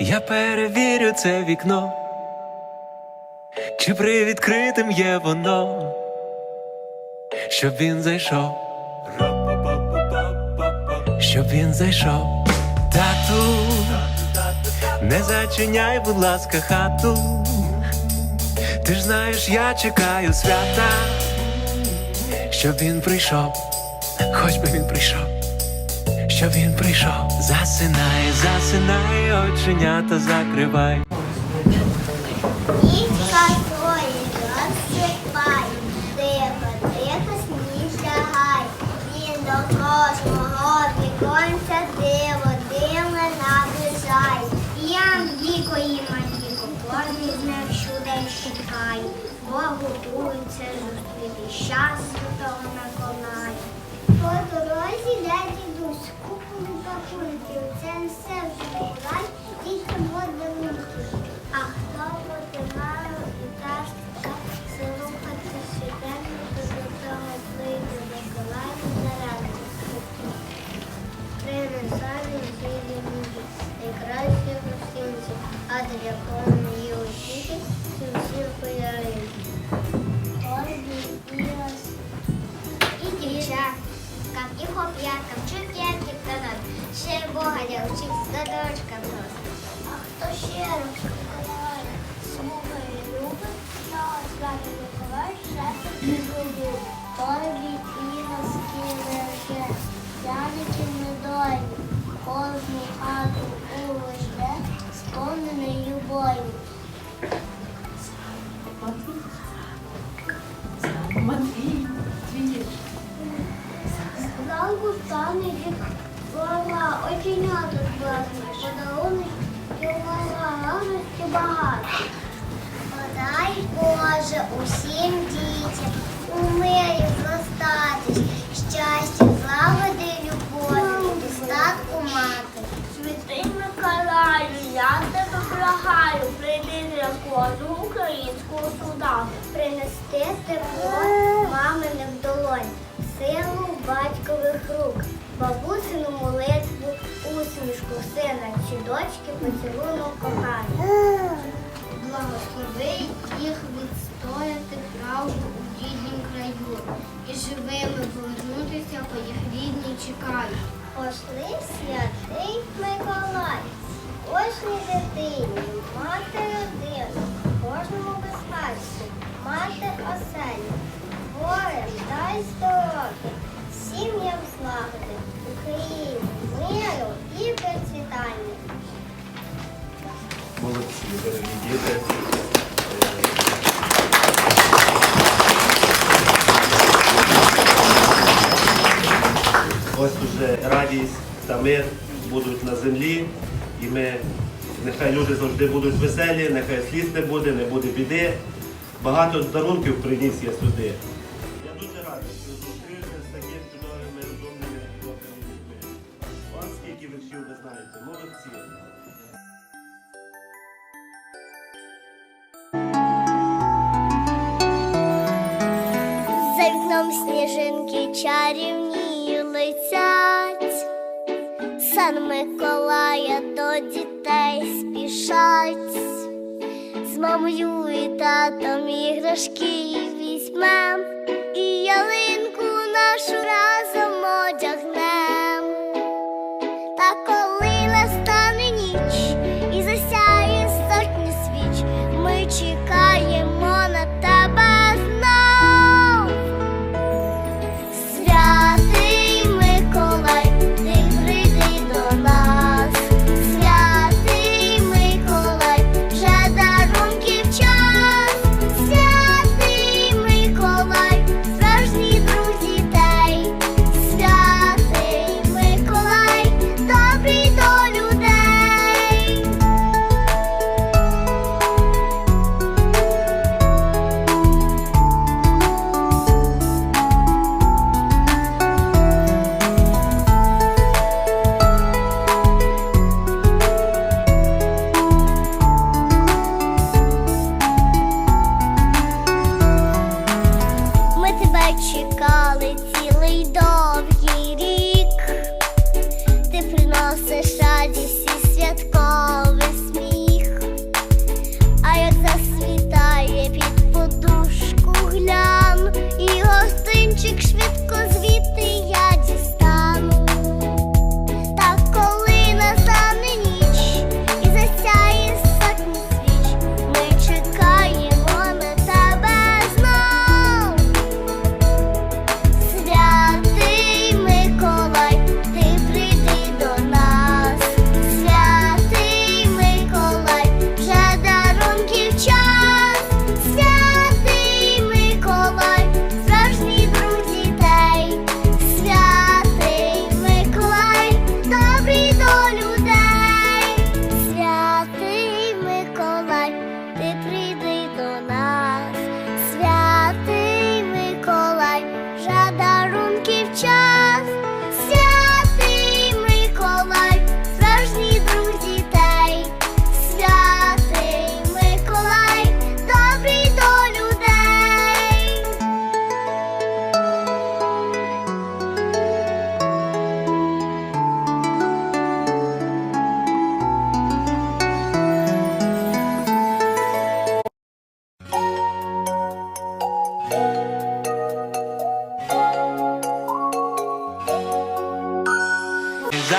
Я перевірю це вікно, чи привідкритим є воно, щоб він зайшов, щоб він зайшов, тату, не зачиняй, будь ласка, хату. Ти ж знаєш, я чекаю свята, щоб він прийшов, хоч би він прийшов, щоб він прийшов, засинай, засинай, оченята закривай. Кожного віконця диво, дивне наближай. Ям дікої матіко, кожний з них всюди чекай, бо готується зустріти щастя того Миколая. По дорозі де дідусь, для повної очіки всім всім яринки. Торбі і ще Бога я вчить садочка просто. А хто ще розкриває, слухає, любить, та свято Миколай шефи підведу. Торбі і носки Зранку стане від ворога, оченята власне, подарунок мала радості багато. Подай Боже усім дітям у мирі зростатись, щастя, злагоди, любові, достатку мати. Святий Миколаю, я тебе благаю, прийди для кожного українського солдата. Принести тепло маминих долонь, силу батькових рук, бабусину молитву, усмішку сина чи дочки поцілунок кохання. Благослови їх відстояти правду у ріднім краю і живими повернутися, бо їх рідні чекають. Пошли святий Миколай, кожній дитині, мати родину, кожному безхатці, мати оселю, горем дай здоров'я, сім'ям злагоди, Україні, миру і процвітання. Молодці, дорогі діти. Ось уже радість та мир будуть на землі, і ми, нехай люди завжди будуть веселі, нехай сліз не буде, не буде біди. Багато дарунків приніс я сюди. Скільки ви знаєте, молодці. За вікном сніжинки чарівні летять, Сан Миколая до дітей спішать, з мамою і татом іграшки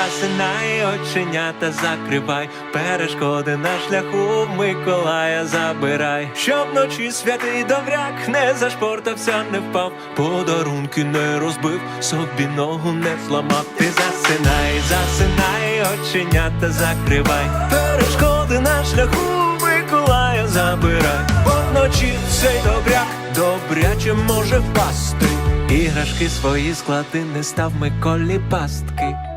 засинай, оченята закривай, перешкоди на шляху Миколая забирай, щоб вночі святий добряк не зашпортався, не впав, подарунки не розбив, собі ногу не зламав. Ти засинай, засинай, оченята закривай, перешкоди на шляху Миколая забирай, бо вночі цей добряк добряче може впасти. Іграшки свої склади не став Миколі пастки.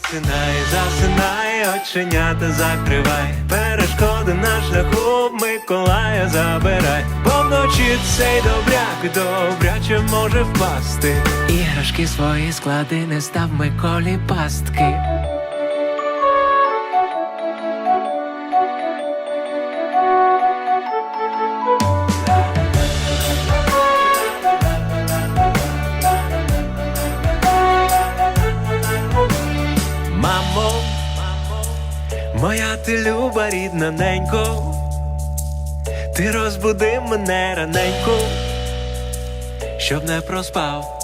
Засинай, засинай, оченята закривай, перешкоди на шляху Миколая забирай, бо вночі цей добряк добряче може впасти. Іграшки свої склади не став Миколі пастки. Моя ти люба рідна ненько, ти розбуди мене раненько, щоб не проспав.